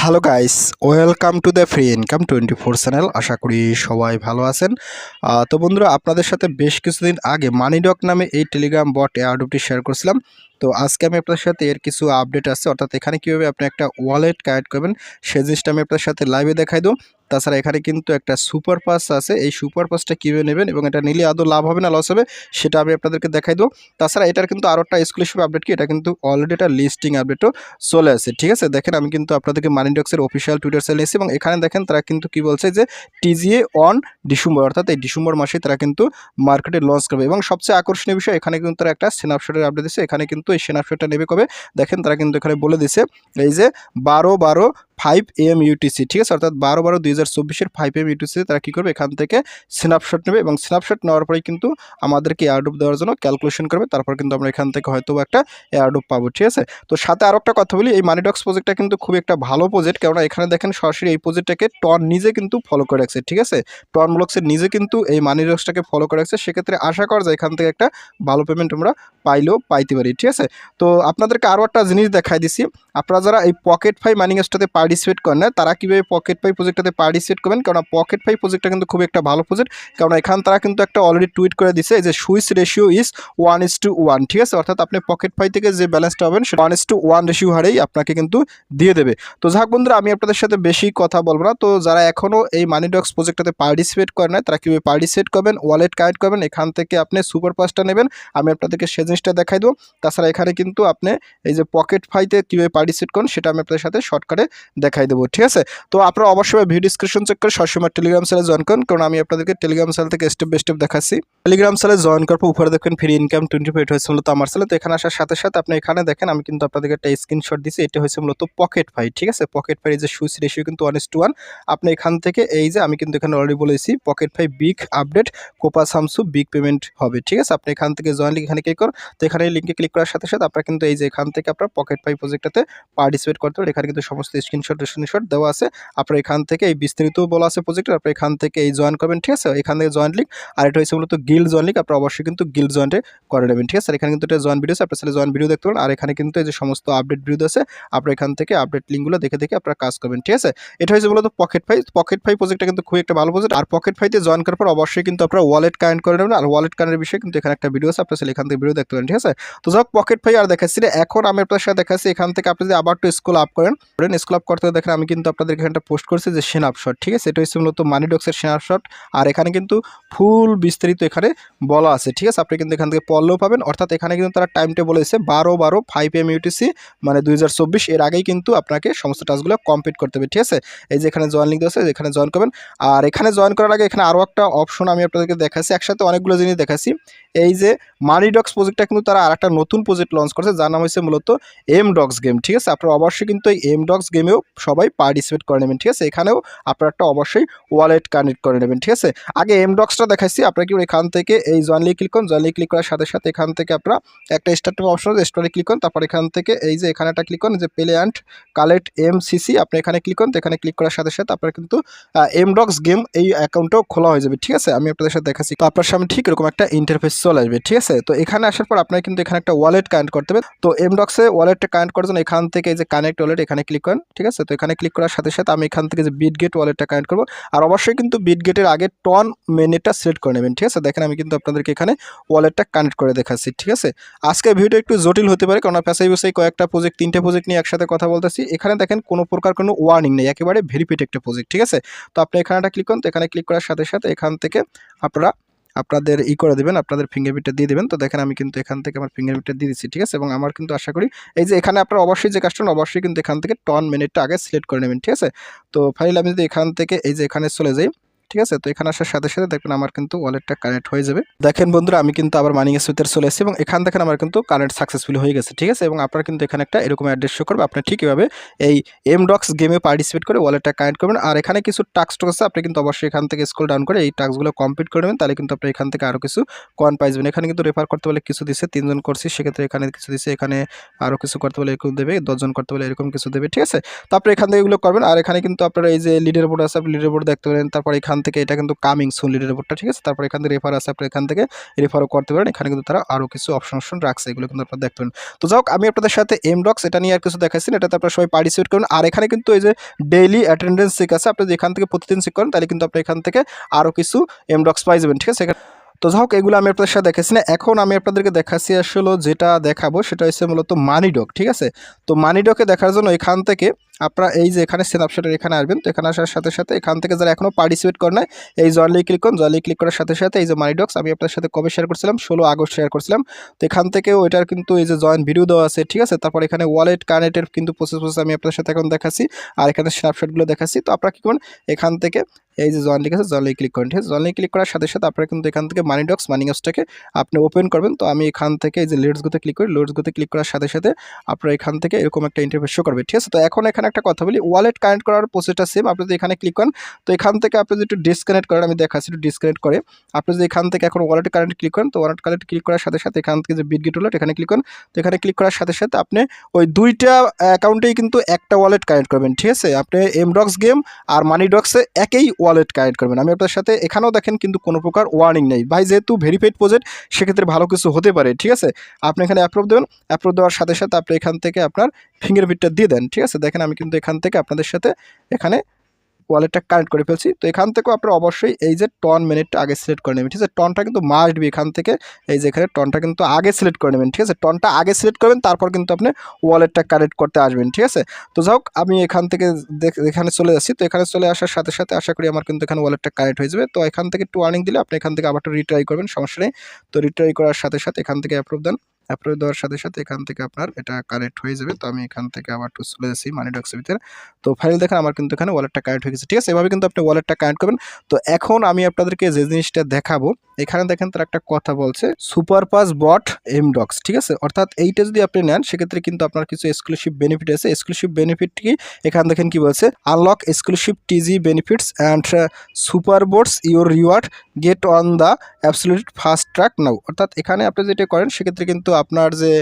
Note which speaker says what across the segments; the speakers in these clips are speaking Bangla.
Speaker 1: Hello guys welcome to the free income twenty four channel আশা করি সবাই ভালো আছেন তো বন্ধুরা আপনাদের সাথে বেশ কিছুদিন আগে মানিডক নামে এই টেলিগ্রাম বট এয়ারডুপটি শেয়ার করছিলাম তো আজকে আমি আপনার সাথে এর কিছু আপডেট আছে। অর্থাৎ এখানে কীভাবে আপনি একটা ওয়ালেট কানেক্ট করবেন সে জিনিসটা আমি আপনার সাথে লাইভে দেখাই দেবো। তাছাড়া এখানে কিন্তু একটা সুপার পাস আছে। এই সুপার পাসটা কীভাবে নেবেন এবং এটা নিলে আদৌ লাভ হবে না লস হবে, সেটা আমি আপনাদেরকে দেখাই দেবো। তাছাড়া এটার কিন্তু আরও একটা এক্সক্লুসিভ আপডেট কি? এটা কিন্তু অলরেডি একটা লিস্টিং আপডেটও চলে আসে, ঠিক আছে? দেখেন আমি কিন্তু আপনাদেরকে মানিডক্সের অফিসিয়াল টুইটার এসেছি এবং এখানে দেখেন তারা কিন্তু কি বলছে যে টিজিএ অন ডিসেম্বর অর্থাৎ এই ডিসেম্বর মাসে তারা কিন্তু মার্কেটে লঞ্চ করবে। এবং সবচেয়ে আকর্ষণীয় বিষয়, এখানে কিন্তু তারা একটা সেনাপশটের আপডেট দিচ্ছে এখানে কিন্তু এই সেনাপশটটা নেবে কবে? দেখেন তারা কিন্তু এখানে বলে দিছে এই যে বারো বারো ফাইভ এম ইউটিসি ঠিক আছে? অর্থাৎ বারো বারো দুই হাজার চব্বিশের ফাইভ এম ইউটিসি তারা কী করবে? এখান থেকে স্ন্যাপশট নেবে এবং স্ন্যাপশট নেওয়ার পরেই কিন্তু আমাদেরকে এয়ারডুপ দেওয়ার জন্য ক্যালকুলেশন করবে। তারপর কিন্তু আমরা এখান থেকে হয়তো একটা এয়ারডুপ পাবো, ঠিক আছে? তো সাথে আরও একটা কথা বলি, এই মানিডক্স প্রজেক্টটা কিন্তু খুব একটা ভালো প্রজেক্ট কেননা এখানে দেখেন সরাসরি এই প্রজেক্টটাকে টন নিজে কিন্তু ফলো করে রাখছে, ঠিক আছে? টন ব্লকসের নিজে কিন্তু এই মানিডক্সটাকে ফলো করে রাখছে। সেক্ষেত্রে আশা করা যায় এখান থেকে একটা ভালো পেমেন্ট আমরা পাইলেও পাইতে পারি, ঠিক আছে? তো আপনাদেরকে আরও একটা জিনিস দেখাই দিছি। আপনারা যারা এই পকেট ফাই মাইনিংসটাতে পার্টিসিপেট করেন না। তারা কীভাবে পকেট ফাই প্রজেক্টটাতে পার্টিসিপেট করবেন? কারণ পকেট ফাই প্রজেক্টটা কিন্তু খুব একটা ভালো প্রজেক্ট কারণ এখান তারা কিন্তু একটা অলরেডি টুইট করে দিছে যে switch ratio is one is to one ঠিক আছে? অর্থাৎ আপনি পকেট ফাই থেকে যে ব্যালেন্সটা পাবেন, সেটা one is to one ratio হারেই আপনাকে কিন্তু দিয়ে দেবে। তো যাক বন্ধুরা, আমি আপনাদের সাথে বেশি কথা বলব না। তো যারা এখনও এই মানিডক্স প্রজেক্টটাতে পার্টিসিপেট করেন না তারা কীভাবে পার্টিসিপেট করবেন ওয়ালেট কানেক্ট করবেন, এখান থেকে আপনি সুপার পাসটা নেবেন। আমি আপনাদেরকে সে জিনিসটা দেখাই দেবো। তাছাড়া এখানে কিন্তু আপনি এই যে পকেট ফাইতে কীভাবে পার্টিসিপেট করেন, সেটা আমি আপনাদের সাথে শর্টকাটে দেখাই দেবো, ঠিক আছে? তো আপনারা অবশ্যই ভিডিও ডিসক্রিপশন চেক করে সবসময় টেলিগ্রাম সেলে জয়েন করুন, কারণ আমি আপনাদেরকে টেলিগ্রাম সেল থেকে স্টেপ বাই স্টেপ দেখাচ্ছি। টেলিগ্রাম চ্যানেলে জয়েন করার পর উপরে দেখবেন ফ্রি ইনকাম টোয়েন্টি ফাইভ হয়েছে মূলত আমার চ্যানেল তো এখানে আসার সাথে সাথে আপনি এখানে দেখেন, আমি কিন্তু আপনাদেরকে একটা স্ক্রিনশট দিচ্ছি এটা হয়েছে মূলত পকেট ফাই ঠিক আছে? পকেট ফাই যে সুইচ রেশিও কিন্তু ওয়ান ইস টু ওয়ান আপনি এখান থেকে এই যে আমি কিন্তু এখানে অলরেডি বলেছি পকেট ফাই বিগ আপডেট কোপা সামসু বিগ পেমেন্ট হবে, ঠিক আছে? আপনি এখান থেকে জয়েন লিঙ্ক এখানে ক্লিক করুন। তো এখানে লিঙ্কে ক্লিক করার সাথে সাথে আপনার কিন্তু এই যে এখান থেকে আপনার পকেট ফাই প্রজেক্টটাতে পার্টিসিপেট করতে পারেন। এখানে কিন্তু সমস্ত স্ক্রিনশট স্ক্রিনশট দেওয়া আছে। আপনার এখান থেকে এই বিস্তারিত বলা আছে প্রজেক্টের আপনি এখান থেকে এই জয়েন করবেন, ঠিক আছে? এখান থেকে জয়েন লিঙ্ক আর এটা হচ্ছে মূলত গিল জয়েন লিঙ্ক আপনার অবশ্যই কিন্তু গিল জয়েন্টে করে নেবেন, ঠিক আছে? এখানে কিন্তু এটা জয়েন ভিডিও আছে, আপনার সাথে জয়েন ভিডিও দেখতে পারেন, আর এখানে কিন্তু এই যে সমস্ত আপডেট ভিডিও আছে, আপনার এখান থেকে আপডেট লিঙ্কগুলো দেখে দেখে আপনারা কাজ করবেন, ঠিক আছে? এটা হচ্ছে মূলত পকেট ফাই পকেট ফাই প্রজেক্টটা কিন্তু খুব একটা ভালো প্রজেক্ট আর পকেট ফাইতে জয়েন করার পর অবশ্যই কিন্তু আপনারা ওয়ালেট কানেক্ট করে নেবেন, আর ওয়ালেট কানেক্টের বিষয়ে কিন্তু এখানে একটা ভিডিও আছে, আপনার সাথে এখান থেকে ভিডিও দেখতে পারেন, ঠিক আছে? তো যাক পকেট ফাই আর দেখাচ্ছি এখন আমি আপনার সাথে দেখাচ্ছি, এখান থেকে আপনি যদি আবার একটু স্কুল আপ করেন স্কুল আপ করতে দেখেন, আমি কিন্তু আপনাদের এখানটা পোস্ট করছি যে সেন সেনাপশট ঠিক আছে? এটা হচ্ছে মূলত মানিডক্সের সেনাপশট আর এখানে কিন্তু ফুল বিস্তারিত এখানে বলা আছে, ঠিক আছে? আপনি কিন্তু এখান থেকে পড়লেও পাবেন। অর্থাৎ এখানে কিন্তু তারা টাইম টেবল বলেছে বারো বারো ফাইভ এম ইউটিসি মানে দুই হাজার চব্বিশ, এর আগেই কিন্তু আপনাকে সমস্ত টাস্কগুলো কমপ্লিট করতে হবে, ঠিক আছে? এই যে এখানে জয়েন লিঙ্ক আছে এখানে জয়েন করবেন। আর এখানে জয়েন করার আগে এখানে আরও একটা অপশন আমি আপনাদেরকে দেখাচ্ছি, একসাথে অনেকগুলো জিনিস দেখাচ্ছি। এই যে মানিডক্স প্রজেক্টটা কিন্তু তারা আর একটা নতুন প্রজেক্ট লঞ্চ করছে, যার নাম হচ্ছে মূলত এম ডক্স গেম ঠিক আছে? আপনারা অবশ্যই কিন্তু এই এম ডক্স গেমেও সবাই পার্টিসিপেট করে নেবেন, ঠিক আছে? এখানেও আপনারা একটা অবশ্যই ওয়ালেট কানেক্ট করে নেবেন, ঠিক আছে? আগে এম ডক্সটা দেখাচ্ছি, আপনারা কি এখান থেকে এই জয়েনলি ক্লিক করুন। জয়েনলি ক্লিক করার সাথে সাথে এখান থেকে আপনারা একটা স্টার্ট অপশন স্টোরে ক্লিক করুন। তারপর এখান থেকে এই যে এখানে একটা ক্লিক করুন যে play and collect M CC আপনি এখানে ক্লিক করুন। এখানে ক্লিক করার সাথে সাথে আপনার কিন্তু এম ডক্স গেম এই অ্যাকাউন্টটাও খোলা হয়ে যাবে, ঠিক আছে? আমি আপনাদের সাথে দেখাচ্ছি। তো আপনার সামনে ঠিক এরকম একটা ইন্টারফেস চলে আসবে, ঠিক আছে? তো এখানে আসার পর আপনার কিন্তু এখানে একটা ওয়ালেট কানেক্ট করতে হবে। তো এম ডক্সে ওয়ালেটটা কানেক্ট করার জন্য এখান থেকে এই যে কানেক্ট ওয়ালেট এখানে ক্লিক করেন, ঠিক আছে? তো এখানে ক্লিক করার সাথে সাথে আমি এখান থেকে যে বিট গেট ওয়ালেটটা কানেক্ট করব। আর অবশ্যই কিন্তু বিট গেটের আগে টন মিনিটটা সিলেক্ট করে নেবেন, ঠিক আছে? দেখেন আমি কিন্তু আপনাদেরকে এখানে ওয়ালেটটা কানেক্ট করে দেখাচ্ছি, ঠিক আছে? আজকে ভিডিও একটু জটিল হতে পারে কারণ পেশাই বসেই কয়েকটা প্রজেক্ট তিনটে প্রজেক্ট নিয়ে একসাথে কথা বলতেছি। এখানে দেখেন কোনো প্রকার কোনো ওয়ার্নিং নেই, একেবারে ভেরিফিড একটা প্রজেক্ট ঠিক আছে? তো আপনি এখানে একটা ক্লিক করুন, তো এখানে ক্লিক করার সাথে সাথে এখান থেকে আপনারা, আপনাদের ই করে দেবেন, আপনাদের ফিঙ্গারপ্রিন্টটা দিয়ে দেবেন। তো দেখেন আমি কিন্তু এখান থেকে আমার ফিঙ্গারপ্রিন্টটা দিয়ে দিচ্ছি, ঠিক আছে? এবং আমার কিন্তু আশা করি এই যে এখানে আপনারা অবশ্যই যে কাজটা অবশ্যই কিন্তু এখান থেকে টন মিনিটটা আগে সিলেক্ট করে নেবেন, ঠিক আছে? তো ফাইনালি আমি যদি এখান থেকে এই যে এখানে চলে যাই ঠিক আছে? তো এখানে আসার সাথে সাথে দেখবেন আমার কিন্তু ওয়ালেটটা কানেক্ট হয়ে যাবে। দেখেন বন্ধুরা, আমি কিন্তু আবার মানিং সুইতের চলে এসেছি এবং এখান দেখেন আমার কিন্তু কানেক্ট সাকসেসফুল হয়ে গেছে, ঠিক আছে? এবং আপনার কিন্তু এখানে একটা এরকম অ্যাড্রেস শো করবে। আপনি ঠিক এভাবে এই এম ডক্স গেমে পার্টিসিপেট করে ওয়ালেটটা কানেক্ট করবেন। আর এখানে কিছু টাস্ক আছে, আপনি কিন্তু অবশ্যই এখান থেকে স্কুল ডাউন করে এই টাস্কগুলো কমপ্লিট করে নেবেন। তাহলে কিন্তু আপনি এখান থেকে আরও কিছু কয়েন পাইবেন এখানে কিন্তু রেফার করতে বলে কিছু দিচ্ছে তিনজন করছি, সেক্ষেত্রে এখানে কিছু দিচ্ছে এখানে আরও কিছু করতে বলে এরকম দেবে, দশজন করতে বলে এরকম কিছু দেবে, ঠিক আছে? তো আপনি এখান থেকে এগুলো করবেন। আর এখানে কিন্তু আপনারা এই যে লিডার বোর্ড আছে, আপনি লিডার বোর্ড দেখতে পারেন, তারপর এখান থেকে এটা কিন্তু কামিং সুন লিডের বোর্ডটা ঠিক আছে? তারপর এখান থেকে রেফার আছে আপনি এখান থেকে রেফারও করতে পারেন। এখানে কিন্তু তারা আরও কিছু অপশন অপশন রাখছে, এগুলো কিন্তু আপনারা দেখতে পারেন। তো যাই হোক, আমি আপনাদের সাথে এমডক্স এটা নিয়ে আর কিছু দেখাচ্ছি এটাতে আপনারা সবাই পার্টিসিপেট করুন। আর এখানে কিন্তু এই যে ডেইলি অ্যাটেন্ডেন্স চেক আছে, আপনি যেখান থেকে প্রতিদিন চেক করেন, তাহলে কিন্তু আপনি এখান থেকে আরও কিছু এমডক্স পাই যাবেন, ঠিক আছে? এখানে তো যাই হোক, এগুলো আমি আপনাদের সাথে দেখাচ্ছি না। এখন আমি আপনাদেরকে দেখাচ্ছি আসলে যেটা দেখাবো, সেটা হচ্ছে মূলত মানি ডক ঠিক আছে? তো মানিডকে দেখার জন্য এখান থেকে আপনারা এই যে এখানে স্ন্যাপশটের এখানে আসবেন, তো এখানে আসার সাথে সাথে এখান থেকে যারা এখনও পার্টিসিপেট করে নাই, এই জয়লি ক্লিক করুন জয়লি ক্লিক করার সাথে সাথে এই যে মানি ডক্স আমি আপনার সাথে কবে শেয়ার করছিলাম? ষোলো আগস্ট শেয়ার করছিলাম। তো এখান থেকে ওইটার কিন্তু এই যে জয়েন ভিডিও দেওয়া আছে, ঠিক আছে? তারপর এখানে ওয়ালেট কানেক্টের কিন্তু প্রসেস প্রসেস আমি আপনার সাথে এখন দেখাচ্ছি, আর এখানে স্ন্যাপশটগুলো দেখাচ্ছি। তো আপনারা কী করুন, এখান থেকে এই যে জয়েন লিখেছে জয়েন ক্লিক করেন, ঠিক আছে? জয়েন ক্লিক করার সাথে সাথে আপনারা কিন্তু এখান থেকে মানি ডক্স মানি ডক্সটাকে আপনি ওপেন করবেন। তো আমি এখান থেকে এই যে লেটস গোতে ক্লিক করি লেটস গোতে ক্লিক করার সাথে সাথে আপনারা এখান থেকে এরকম একটা ইন্টারফেস শো করবে, ঠিক আছে? তো এখন এখানে একটা কথা বলি ওয়ালেট কানেক্ট করার প্রসেসটা সেম আপনি যদি এখানে ক্লিক করেন, তো এখান থেকে আপনি যদি একটু ডিসকানেক্ট করেন, আমি দেখাচ্ছি একটু ডিসকানেক্ট করে। আপনি যদি এখান থেকে এখন ওয়ালেট কানেক্ট ক্লিক করেন, তো ওয়ালেট কানেক্ট ক্লিক করার সাথে সাথে এখান থেকে যে বিটগেট ওয়ালেট এখানে ক্লিক করেন। তো এখানে ক্লিক করার সাথে সাথে আপনি ওই দুইটা অ্যাকাউন্টেই কিন্তু একটা ওয়ালেট কানেক্ট করবেন, ঠিক আছে? আপনি এমডক্স গেম আর মানি ডক্সে একই ওয়ালেট কানেক্ট করবেন। আমি আপনার সাথে এখানেও দেখেন কিন্তু কোনো প্রকার ওয়ার্নিং নেই। ভাই, যেহেতু ভেরিফাইড প্রজেক্ট সেক্ষেত্রে ভালো কিছু হতে পারে, ঠিক আছে? আপনি এখানে অ্যাপ্রুভ দেবেন অ্যাপ্রুভ দেওয়ার সাথে সাথে আপনি এখান থেকে আপনার ফিঙ্গারপ্রিন্টটা দিয়ে দেন, ঠিক আছে? দেখেন আমি কিন্তু এখান থেকে আপনাদের সাথে এখানে ওয়ালেটটা কানেক্ট করে ফেলছি। তো এখান থেকেও আপনারা অবশ্যই এই যে টন মিনিটটা আগে সিলেক্ট করে নেবেন, ঠিক আছে? টনটা কিন্তু মাস্ট বি এখান থেকে এই যে এখানে টনটা কিন্তু আগে সিলেক্ট করে নেবেন, ঠিক আছে? টনটা আগে সিলেক্ট করবেন, তারপর কিন্তু আপনি ওয়ালেটটা কানেক্ট করতে আসবেন, ঠিক আছে? তো যাই আমি এখান থেকে এখানে চলে যাচ্ছি। তো এখানে চলে আসার সাথে সাথে আশা করি আমার কিন্তু এখানে ওয়ালেটটা কানেক্ট হয়ে যাবে। তো এখান থেকে একটু ওয়ার্নিং দিলে আপনি এখান থেকে আবার একটু রিট্রাই করবেন, সমস্যা নেই। তো রিট্রাই করার সাথে সাথে এখান থেকে অ্যাপ্রুভ দেন। অ্যাপ্রুভ দেওয়ার সাথে সাথে এখান থেকে আপনার এটা কানেক্ট হয়ে যাবে। তো আমি এখান থেকে আবার টু চলে যাচ্ছি মানি ডক্সের ভিতরে। তো ফাইল দেখেন আমার কিন্তু এখানে ওয়ালেটটা কানেক্ট হয়ে গেছে। ঠিক আছে, এভাবে কিন্তু আপনি ওয়ালেটটা কানেক্ট করবেন। তো এখন আমি আপনাদেরকে যে জিনিসটা দেখাবো, এখানে দেখেন তার একটা কথা বলছে super pass bot M docs ঠিক আছে? অর্থাৎ এইটা যদি আপনি নেন, সেক্ষেত্রে কিন্তু আপনার কিছু এক্সক্লুসিভ বেনিফিট আছে। এক্সক্লুসিভ বেনিফিট কি? এখানে দেখেন কি বলছে unlock exclusive TG benefits and super boards your reward get on the absolute fast track now অর্থাৎ এখানে আপনি যেটা করেন, সেক্ষেত্রে কিন্তু আপনার যে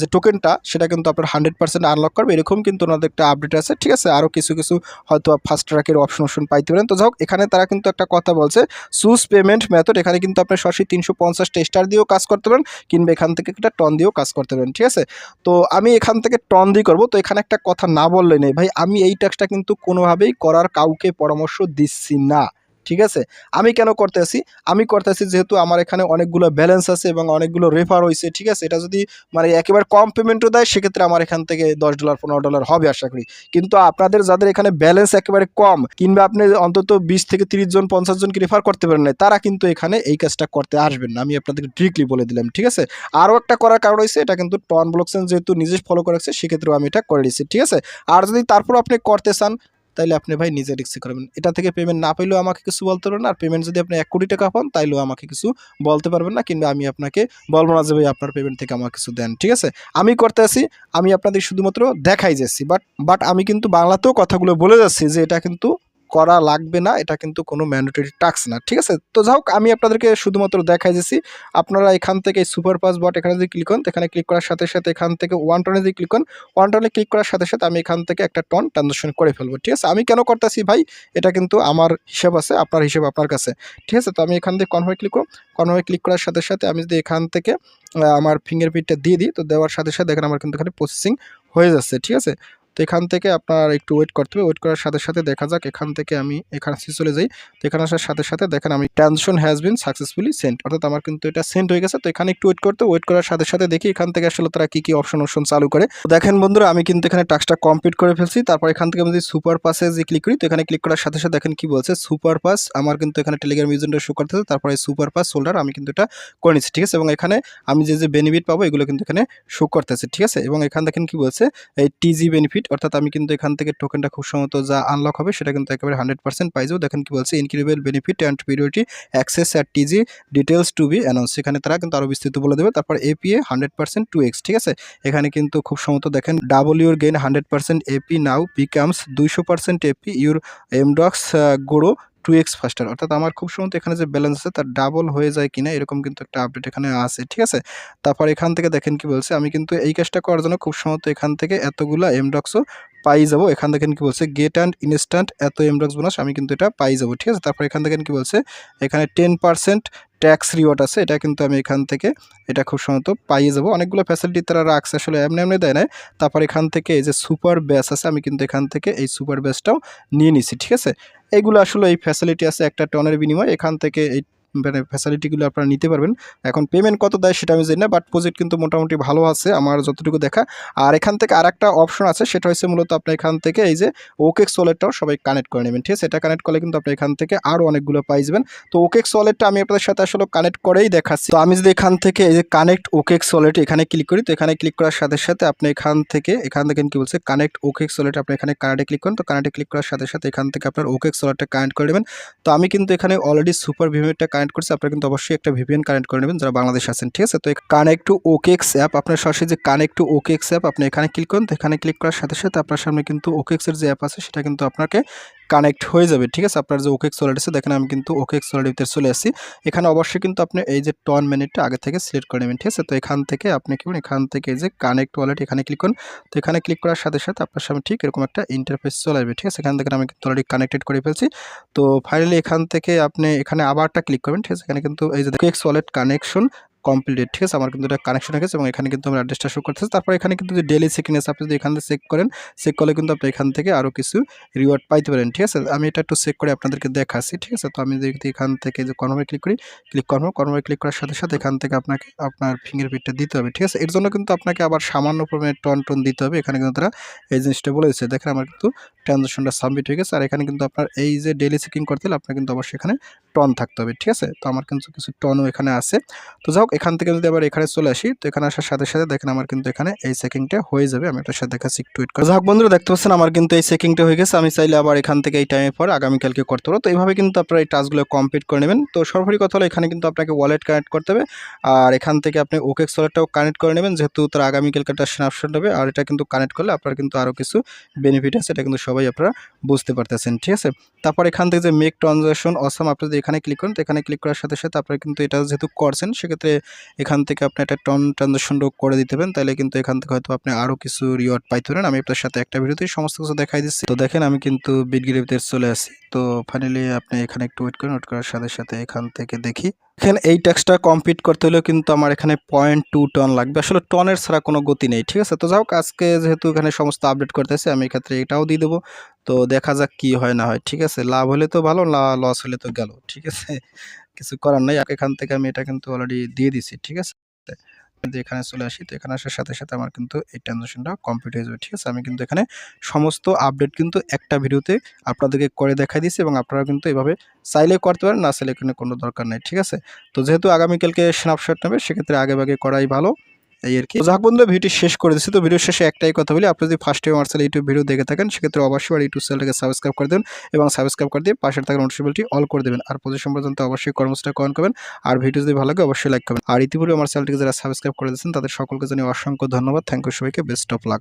Speaker 1: যে টোকেনটা সেটা কিন্তু আপনার হান্ড্রেড পার্সেন্ট আনলক করবে। এরকম কিন্তু ওনাদের একটা আপডেট আছে, ঠিক আছে? আরও কিছু কিছু হয়তো ফাস্ট ট্র্যাকের অপশন অপশন পাইতে পারেন। তো যাই এখানে তারা কিন্তু একটা কথা বলছে সুস পেমেন্ট মেথড এখানে কিন্তু আপনি সরাসরি তিনশো পঞ্চাশটা স্টার দিয়েও কাজ করতে পারেন, কিংবা এখান থেকে একটা টন দিয়েও কাজ করতে পারেন, ঠিক আছে? তো আমি এখান থেকে টন দিয়ে করব। তো এখানে একটা কথা না বললে নেই, ভাই, আমি এই ট্যাক্সটা কিন্তু কোনোভাবেই করার কাউকে পরামর্শ দিচ্ছি না। ঠিক আছে? আমি কেন করতেছি? আমি করতেছি যেহেতু আমার এখানে অনেকগুলো ব্যালেন্স আছে এবং অনেকগুলো রেফার হয়েছে ঠিক আছে? এটা যদি মানে একেবারে কম পেমেন্টও দেয়, সেক্ষেত্রে আমার এখান থেকে দশ ডলার পনেরো ডলার হবে আশা করি। কিন্তু আপনাদের যাদের এখানে ব্যালেন্স একেবারে কম, কিংবা আপনি অন্তত বিশ থেকে তিরিশ জন, পঞ্চাশ জনকে রেফার করতে পারেন না তারা কিন্তু এখানে এই কাজটা করতে আসবেন না। আমি আপনাদেরকে ডিরেক্টলি বলে দিলাম, ঠিক আছে? আরও একটা করার কারণ হয়েছে এটা কিন্তু টন ব্লকসেন যেহেতু নিজে ফলো করে রাখছে সেক্ষেত্রেও আমি এটা করে দিচ্ছি ঠিক আছে? আর যদি তারপর আপনি করতে চান তাইলে আপনি ভাই নিজে রিক্সি করবেন। এটা থেকে পেমেন্ট না পেলেও আমাকে কিছু বলতে পারবেন আর পেমেন্ট যদি আপনি এক কোটি টাকা পান, তাইলেও আমাকে কিছু বলতে পারবেন না। কিংবা আমি আপনাকে বলব না যে ভাই আপনার পেমেন্ট থেকে আমাকে কিছু দেন, ঠিক আছে? আমি করতে আসি আমি আপনাদের শুধুমাত্র দেখাই যাচ্ছি। বাট বাট আমি কিন্তু বাংলাতেও কথাগুলো বলে যাচ্ছি যে এটা কিন্তু করা লাগবে না, এটা কিন্তু কোনো ম্যান্ডেটরি টাস্ক না, ঠিক আছে? তো যাই হোক, আমি আপনাদেরকে শুধুমাত্র দেখাই যাচ্ছি আপনারা এখান থেকে সুপার পাস বট এখানে যদি ক্লিক করেন, এখানে ক্লিক করার সাথে সাথে এখান থেকে ওয়ান টনে যদি ক্লিক করেন ওয়ান টনে ক্লিক করার সাথে সাথে আমি এখান থেকে একটা টন ট্রানজাকশন করে ফেলব, ঠিক আছে? আমি কেন করতেছি ভাই? এটা কিন্তু আমার হিসাব আছে, আপনার হিসাব আপনার কাছে, ঠিক আছে? তো আমি এখান থেকে কনভার্ট ক্লিক করব কনভার্ট ক্লিক করার সাথে সাথে আমি যদি এখান থেকে আমার ফিঙ্গারপ্রিন্টটা দিয়ে দিই, তো দেওয়ার সাথে সাথে দেখেন আমার কিন্তু এখানে প্রসেসিং হয়ে যাচ্ছে, ঠিক আছে? এখান থেকে আপনার একটু ওয়েট করতে হবে। ওয়েট করার সাথে সাথে দেখা যাক, এখান থেকে আমি এখানে চলে যাই। তো এখানে আসার সাথে সাথে দেখেন আমি transaction has been successfully sent অর্থাৎ আমার কিন্তু এটা সেন্ট হয়ে গেছে। তো এখানে একটু ওয়েট করতে ওয়েট করার সাথে সাথে দেখি এখান থেকে আসলে তারা কী কী অপশন অপশন চালু করে। দেখেন বন্ধুরা, আমি কিন্তু এখানে টাস্কটা কমপ্লিট করে ফেলছি। তারপর এখান থেকে আমি যদি সুপার পাসে যে ক্লিক করি, তো এখানে ক্লিক করার সাথে সাথে দেখেন কি বলছে? সুপার পাস আমার কিন্তু এখানে টেলিগ্রাম ইউজেন্টটা শো করতেছে তারপরে সুপার পাস হোল্ডার আমি কিন্তু এটা করে নিচ্ছি, ঠিক আছে? এবং এখানে আমি যে যে বেনিফিট পাবো, এগুলো কিন্তু এখানে শো করতেছে ঠিক আছে? এবং এখানে দেখেন কি বলছে? এই টিজি বেনিফিট অর্থাৎ আমি কিন্তু এখান থেকে টোকেনটা খুব সম্ভবত যা আনলক হবে সেটা কিন্তু একেবারে হান্ড্রেড পার্সেন্ট পাই যাব। দেখেন কি বলছে incredible benefit and periodic access at TG details to be announced এখানে তারা কিন্তু আরও বিস্তৃত বলে দেবে। তারপর এপিএ হান্ড্রেড পার্সেন্ট টু এক্স ঠিক আছে? এখানে কিন্তু খুব সম্ভবত দেখেন ডাব্লিউর gain hundred percent AP now becomes দুইশো পার্সেন্ট এপি ইউর এমডক্স গুঁড়ো টু এক্স ফাস্টার অর্থাৎ আমার খুব সম্ভবত এখানে যে ব্যালেন্স আছে, তার ডাবল হয়ে যায় কিনা, এরকম কিন্তু একটা আপডেট এখানে আছে, ঠিক আছে? তারপর এখান থেকে দেখেন কি বলছে, আমি কিন্তু এই কাজটা করার জন্য খুব সম্ভবত এখান থেকে এতগুলা এমডক্সও পাই যাব। এখান থেকে কি বলছে গেট অ্যান্ড ইনস্ট্যান্ট এত এমডক্স বোনাস আমি কিন্তু এটা পাই যাব, ঠিক আছে? তারপর এখান থেকে কি বলছে, এখানে টেন পার্সেন্ট ট্যাক্স রিওয়ার্ড আছে, এটা কিন্তু আমি এখান থেকে এটা খুব সম্ভবত পাইয়ে যাব। অনেকগুলো ফ্যাসিলিটি তারা রাখছে, আসলে এমনি এমনি দেয় না তারপর এখান থেকে এই যে সুপার ব্যাস আছে, আমি কিন্তু এখান থেকে এই সুপার ব্যাসটাও নিয়ে নিছি, ঠিক আছে? এইগুলো আসলে এই ফ্যাসিলিটি আছে একটা টনের বিনিময়ে। এখান থেকে এই মানে ফ্যাসিলিটিগুলো আপনারা নিতে পারবেন। এখন পেমেন্ট কত দেয় সেটা আমি জানি না বাট প্রজেক্ট কিন্তু মোটামুটি ভালো আছে আমার যতটুকু দেখা। আর এখান থেকে আর একটা অপশন আছে, সেটা হচ্ছে মূলত আপনার এখান থেকে এই যে ওকেক্স ওয়ালেটটাও সবাই কানেক্ট করে নেবেন, ঠিক আছে? এটা কানেক্ট করলে কিন্তু আপনি এখান থেকে আরও অনেকগুলো পাই যাবেন। তো ওকেক্স ওয়ালেটটা আমি আপনাদের সাথে আসলে কানেক্ট করেই দেখাচ্ছি। তো আমি যদি এখান থেকে এই যে কানেক্ট ওকেক্স ওয়ালেট এখানে ক্লিক করি, তো এখানে ক্লিক করার সাথে সাথে আপনি এখান থেকে এখান থেকে কি বলছে? কানেক্ট ওকেক্স ওয়ালেট আপনি এখানে কানেক্টে ক্লিক করেন। তো কানেক্টে ক্লিক করার সাথে সাথে এখান থেকে আপনার ওকেক্স ওয়ালেটটা কানেক্ট করে নেবেন। তো আমি কিন্তু এখানে অলরেডি সুপার ভিভিএনটা কানেক্ট করছি, আপনারা কিন্তু অবশ্যই একটা ভিপিএন কানেক্ট করে নেবেন, যারা বাংলাদেশ আছেন, ঠিক আছে? তো কানেক্ট টু ওকেক্স অ্যাপ আপনার সরাসরি যে কানেক্ট টু ওকেক্স অ্যাপ আপনি এখানে ক্লিক করেন, তো এখানে ক্লিক করার সাথে সাথে আপনার সামনে কিন্তু ওকেক্সের যে অ্যাপ আছে, সেটা কিন্তু আপনাকে কানেক্ট হয়ে যাবে, ঠিক আছে? আপনার যে ওকেক্স ওয়ালেট আছে, দেখেন আমি কিন্তু ওকেক্স ওয়ালেটের ভিতরে চলে আসি এখানে অবশ্যই কিন্তু আপনি এই যে টন মিনিটটা আগে থেকে সিলেক্ট করে নেবেন, ঠিক আছে? তো এখান থেকে আপনি কি এখান থেকে যে কানেক্ট ওয়ালেট এখানে ক্লিক করুন। তো এখানে ক্লিক করার সাথে সাথে আপনার সামনে ঠিক এরকম একটা ইন্টারফেস চলে আসবে, ঠিক আছে? এখান থেকে আমি কিন্তু অলরেডি কানেক্টেড করে ফেলছি। তো ফাইনালি এখান থেকে আপনি এখানে আবারটা ক্লিক করবেন, ঠিক আছে? এখানে কিন্তু এই যে ওকেক্স ওয়ালেট কানেকশন কমপ্লিটেড ঠিক আছে? আমার কিন্তু এটা কানেকশন হয়ে গেছে এবং এখানে কিন্তু আমার অ্যাড্রেসটা শো করতেছে। তারপর এখানে কিন্তু যে ডেলি আছে, আপনি যদি এখান থেকে চেক করেন চেক করলে কিন্তু আপনি এখান থেকে আরও কিছু রিওয়ার্ড পাইতে পারেন, ঠিক আছে? আমি এটা একটু চেক করে আপনাদেরকে দেখাচ্ছি, ঠিক আছে? তো আমি যদি এখান থেকে যে কর্মে ক্লিক করি ক্লিক কর্ম কর্মে ক্লিক করার সাথে সাথে এখান থেকে আপনাকে আপনার ফিঙ্গারপ্রিন্টটা দিতে হবে, ঠিক আছে? এর জন্য কিন্তু আপনাকে আবার সামান্য পরিমাণে টন টন দিতে হবে। এখানে কিন্তু তারা এই জিনিসটা বলে দিচ্ছে দেখেন আমার কিন্তু ট্রানজাকশনটা সাবমিট হয়ে গেছে। আর এখানে কিন্তু আপনার এই যে ডেলি চেকিং করতে হলে আপনার কিন্তু অবশ্যই এখানে টন থাকতে হবে, ঠিক আছে? তো আমার কিন্তু কিছু টনও এখানে আছে। তো হোক এখান থেকে যদি আবার এখানে চলে আসি, তো এখানে আসার সাথে সাথে দেখেন আমার কিন্তু এখানে এই চেকিংটা হয়ে যাবে। আমি এটার সাথে দেখাচ্ছি, একটু ওয়েট করে যাক বন্ধুরা, দেখতে পাচ্ছেন আমার কিন্তু এই চেকিংটা হয়ে গেছে। আমি চাইলে আবার এখান থেকে এই টাইমের পর আগামীকালকে করতে পারব। তো এইভাবে কিন্তু আপনারা এই টাস্কগুলো কমপ্লিট করে নেবেন। তো সরাসরি কথা হলো, এখানে কিন্তু আপনাকে ওয়ালেট কানেক্ট করতে হবে। আর এখান থেকে আপনি ওকেক্স ওয়ালেটটাও কানেক্ট করে নেবেন। যেহেতু তার আগামীকালকে একটা স্ন্যাপশট হবে, আর এটা কিন্তু কানেক্ট করলে আপনার কিন্তু আরও কিছু বেনিফিট আছে, এটা কিন্তু সবাই আপনারা বুঝতে পারতেছেন, ঠিক আছে? তারপর এখান থেকে যে মেক ট্রানজাকশন অসাম আপনি যদি এখানে ক্লিক করেন, তো এখানে ক্লিক করার সাথে সাথে আপনারা কিন্তু এটা যেহেতু করছেন, সেক্ষেত্রে এখান থেকে আপনি একটা টন ট্রানজাকশনটাও করে দিতে পারেন, তাহলে কিন্তু এখান থেকে হয়তো আপনি আরও কিছু রিওয়ার্ড পাইতে পারেন। আমি আপনার সাথে একটা ভিডিওতেই সমস্ত কিছু দেখাই দিচ্ছি। তো দেখেন, আমি কিন্তু বিটগিরিতে চলে আসি। তো ফাইনালি আপনি এখানে একটু ওয়েট করেন ওয়েট করার সাথে সাথে এখান থেকে দেখি। এখানে এই ট্যাক্সটা কমপ্লিট করতে হলেও কিন্তু আমার এখানে পয়েন্ট টু টন লাগবে। আসলে টনের ছাড়া কোনো গতি নেই, ঠিক আছে? তো যাই হোক, আজকে যেহেতু এখানে সমস্ত আপডেট করতেছে, আমি এক্ষেত্রে এটাও দিয়ে দেবো। তো দেখা যাক কি হয় না হয়, ঠিক আছে? লাভ হলে তো ভালো লস হলে তো গেল, ঠিক আছে? কিছু করার নাই। এখান থেকে আমি এটা কিন্তু অলরেডি দিয়ে দিছি, ঠিক আছে? এখানে চলে আসি, তো এখানে আসার সাথে সাথে আমার কিন্তু এই ট্রানজেকশনটা কমপ্লিট হয়ে যাবে, ঠিক আছে? আমি কিন্তু এখানে সমস্ত আপডেট কিন্তু একটা ভিডিওতে আপনাদেরকে করে দেখাই দিয়েছি এবং আপনারা কিন্তু এভাবে চাইলে করতে পারেন, না চাইলে এখানে কোনো দরকার নেই, ঠিক আছে? তো যেহেতু আগামীকালকে স্ন্যাপশট নেবে, সেক্ষেত্রে আগে ভাগে করাই ভালো। এই আর কি। যাক বন্ধুরা ভিডিও শেষ করে দিচ্ছি। তো ভিডিও শেষে একটাই কথা বলি, আপনি যদি ফার্স্ট টাইম আমার ইউটিউব ভিডিও দেখে থাকেন, সেক্ষেত্রে অবশ্যই আর ইউটিউব চ্যানেলটাকে সাবস্ক্রাইব করে দেবেন এবং সাবস্ক্রাইব করে দিয়ে পাশে থাকা নোটিফিকেশনটি অল করে দেবেন। আর পজিশন পর্যন্ত অবশ্যই কর্মসূচিটা কয়েন করবেন। আর ভিডিও যদি ভালো লাগে, অবশ্যই লাইক করবেন। আর ইতিপূর্বে আমার চ্যানেলটিকে যারা সাবস্ক্রাইব করে দিয়েছেন তাদের সকলকে জানিয়ে অসংখ্য ধন্যবাদ। থ্যাংক ইউ সবাইকে। Best of luck